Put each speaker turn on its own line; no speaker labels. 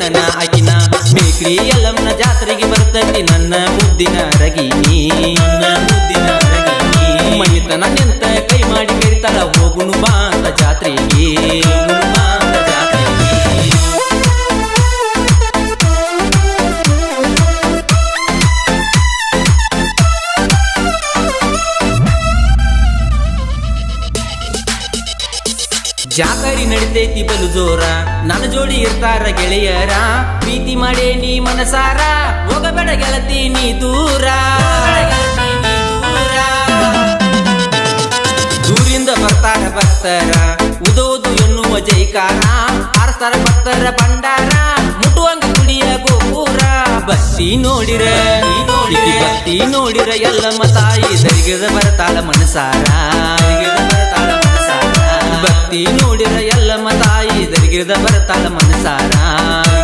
ನನ್ನ ಆಕಿನ ಬೇಕ್ರಿ ಎಲ್ಲಮ್ಮನ ಜಾತ್ರೆಗೆ ಬರ್ತೈತಿ ನನ್ನ ಮುದ್ದಿನ ರಗಿನಿ ನನ್ನ ಮುದ್ದಿನ ರಗಿನಿ ಮನಿತನ ನಿಂತ ಕೈ ಮಾಡಿ ಕರಿತಾಳ ಹೋಗುನು ಬಾ ಜಾಕರಿ ನಡಿತೈತಿ ಬಲು ಜೋರ. ನನ್ನ ಜೋಡಿ ಇರ್ತಾರ ಗೆಳೆಯರ. ಪ್ರೀತಿ ಮಾಡೇ ನೀ ಮನಸಾರ. ಹೋಗಬೇಡ ಗೆಳತಿ, ನೀ ದೂರ. ದೂರಿಂದ ಬರ್ತಾರ ಭಕ್ತರ. ಉದೋದು ಎನ್ನುವ ಜೈಕಾರ. ಆರ್ಸ್ತಾರ ಬರ್ತಾರ ಭಂಡಾರ. ಮುಟ್ಟುವಂಗ ಕುಡಿಯ ಗೋಪುರ. ಬಸ್ತಿ ನೋಡಿರ ನೋಡಿರಿ ಬಸ್ತಿ ನೋಡಿರ. ಎಲ್ಲಮ್ಮ ತಾಯಿ ಸರಿಗದ ಬರ್ತಾಳ ಮನಸಾರ. ಎಲ್ಲಮ್ಮ ತಾಯಿ ದರಿಗಿರದ ಬರ್ತಾಳ ಮನಸಾರ.